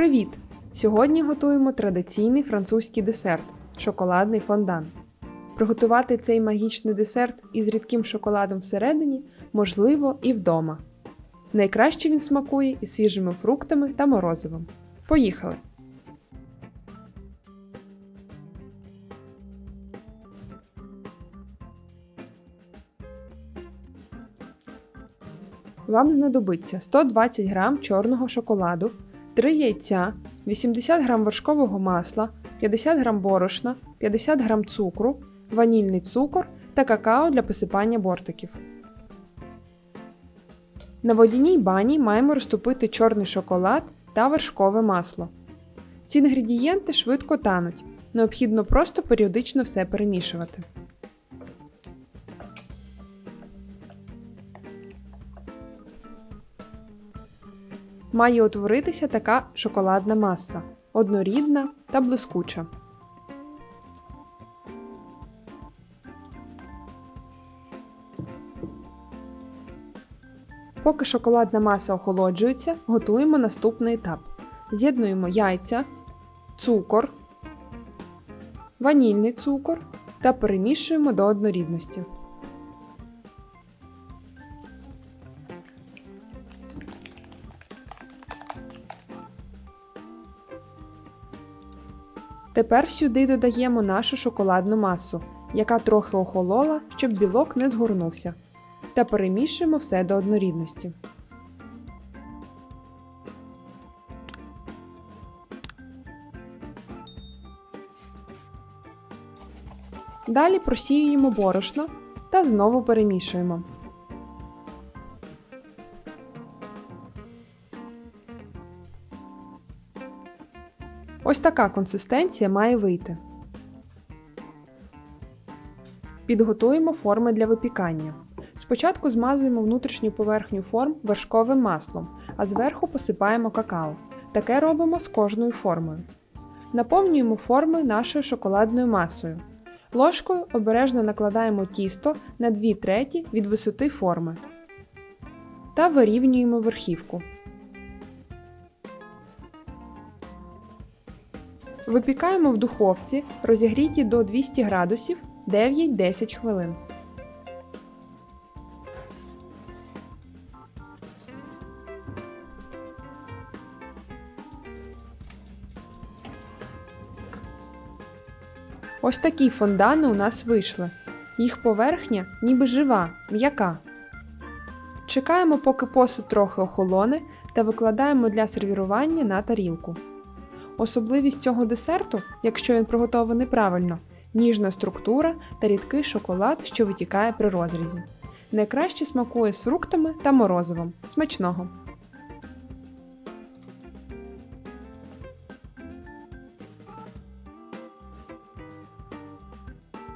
Привіт! Сьогодні готуємо традиційний французький десерт шоколадний фондан. Приготувати цей магічний десерт із рідким шоколадом всередині можливо і вдома. Найкраще він смакує із свіжими фруктами та морозивом. Поїхали! Вам знадобиться 120 г чорного шоколаду, 3 яйця, 80 г вершкового масла, 50 г борошна, 50 г цукру, ванільний цукор та какао для посипання бортиків. На водяній бані маємо розтопити чорний шоколад та вершкове масло. Ці інгредієнти швидко тануть. Необхідно просто періодично все перемішувати. Має утворитися така шоколадна маса, однорідна та блискуча. Поки шоколадна маса охолоджується, готуємо наступний етап. З'єднуємо яйця, цукор, ванільний цукор та перемішуємо до однорідності. Тепер сюди додаємо нашу шоколадну масу, яка трохи охолола, щоб білок не згорнувся. Та перемішуємо все до однорідності. Далі просіюємо борошно та знову перемішуємо. Ось така консистенція має вийти. Підготуємо форми для випікання. Спочатку змазуємо внутрішню поверхню форм вершковим маслом, а зверху посипаємо какао. Таке робимо з кожною формою. Наповнюємо форми нашою шоколадною масою. Ложкою обережно накладаємо тісто на 2 треті від висоти форми та вирівнюємо верхівку. Випікаємо в духовці, розігріті до 200 градусів 9-10 хвилин. Ось такі фондани у нас вийшли. Їх поверхня ніби жива, м'яка. Чекаємо, поки посуд трохи охолоне, та викладаємо для сервірування на тарілку. Особливість цього десерту, якщо він приготований правильно, ніжна структура та рідкий шоколад, що витікає при розрізі. Найкраще смакує з фруктами та морозивом. Смачного!